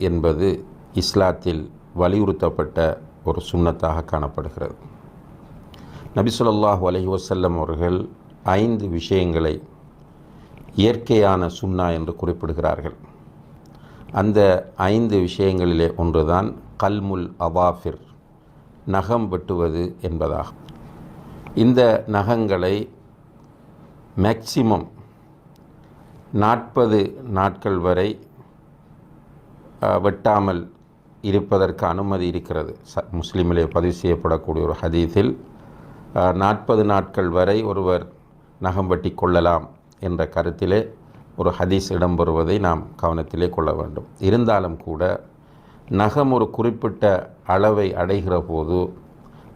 என்பது இஸ்லாத்தில் வலியுறுத்தப்பட்ட ஒரு சுண்ணத்தாக காணப்படுகிறது. நபி அலஹி வசல்லம் அவர்கள் ஐந்து விஷயங்களை இயற்கையான சுண்ணா என்று குறிப்பிடுகிறார்கள். அந்த ஐந்து விஷயங்களிலே ஒன்றுதான் கல்முல் அவாஃபிர் நகம் வெட்டுவது என்பதாகும். இந்த நகங்களை மேக்சிமம் நாற்பது நாட்கள் வரை வெட்டாமல் இருப்பதற்கு அனுமதி இருக்கிறது. ச முஸ்லீமிலே பதிவு செய்யப்படக்கூடிய ஒரு ஹதீஸில் நாற்பது நாட்கள் வரை ஒருவர் நகம் வெட்டி கொள்ளலாம் என்ற கருத்திலே ஒரு ஹதீஸ் இடம்பெறுவதை நாம் கவனத்திலே கொள்ள வேண்டும். இருந்தாலும் கூட நகம் ஒரு குறிப்பிட்ட அளவை அடைகிற போது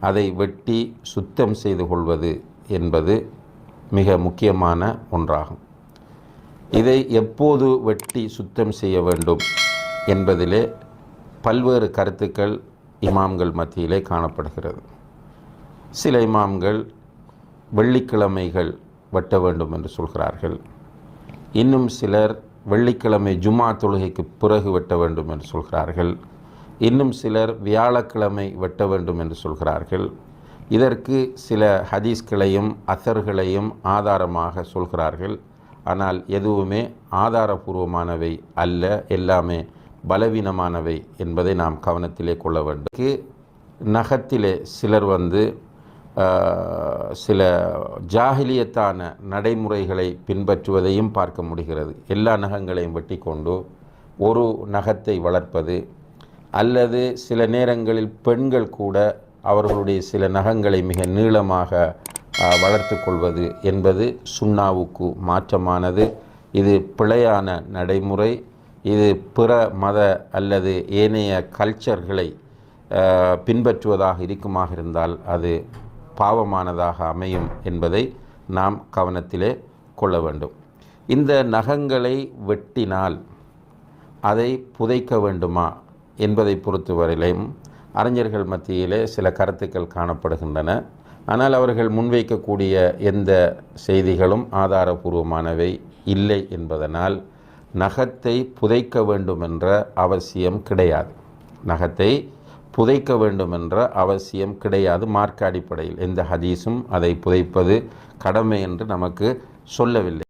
அதை வெட்டி சுத்தம் செய்து கொள்வது என்பது மிக முக்கியமான ஒன்றாகும். இதை எப்போது வெட்டி சுத்தம் செய்ய வேண்டும்? என்பதிலே பல்வேறு கருத்துக்கள் இமாம்கள் மத்தியிலே காணப்படுகிறது. சில இமாம்கள் வெள்ளிக்கிழமைகள் வெட்ட வேண்டும் என்று சொல்கிறார்கள். இன்னும் சிலர் வெள்ளிக்கிழமை ஜும்மா தொழுகைக்கு பிறகு வெட்ட வேண்டும் என்று சொல்கிறார்கள். இன்னும் சிலர் வியாழக்கிழமை வெட்ட வேண்டும் என்று சொல்கிறார்கள். இதற்கு சில ஹதீஸ்களையும் அசர்களையும் ஆதாரமாக சொல்கிறார்கள். ஆனால் எதுவுமே ஆதாரபூர்வமானவை அல்ல. எல்லாமே பலவீனமானவை என்பதை நாம் கவனத்திலே கொள்ள வேண்டும். நகத்திலே சிலர் வந்து சில ஜாகிலியத்தான நடைமுறைகளை பின்பற்றுவதையும் பார்க்க முடிகிறது. எல்லா நகங்களையும் வெட்டி கொண்டு ஒரு நகத்தை வளர்ப்பது அல்லது சில நேரங்களில் பெண்கள் கூட அவர்களுடைய சில நகங்களை மிக நீளமாக வளர்த்து கொள்வது என்பது சுண்ணாவுக்கு மாற்றமானது. இது பிழையான நடைமுறை. இது பிற மத அல்லது ஏனைய கல்ச்சர்களை பின்பற்றுவதாக இருக்குமாக இருந்தால் அது பாவமானதாக அமையும் என்பதை நாம் கவனத்திலே கொள்ள வேண்டும். இந்த நகங்களை வெட்டினால் அதை புதைக்க வேண்டுமா என்பதை பொறுத்தவரையிலும் அறிஞர்கள் மத்தியிலே சில கருத்துக்கள் காணப்படுகின்றன. ஆனால் அவர்கள் முன்வைக்கக்கூடிய எந்த செய்திகளும் ஆதாரபூர்வமானவை இல்லை என்பதனால் நகத்தை புதைக்க வேண்டுமென்ற அவசியம் கிடையாது. நகத்தை புதைக்க வேண்டுமென்ற அவசியம் கிடையாது மார்க்க அடிப்படையில். எந்த ஹதீஸும் அதை புதைப்பது கடமை என்று நமக்கு சொல்லவில்லை.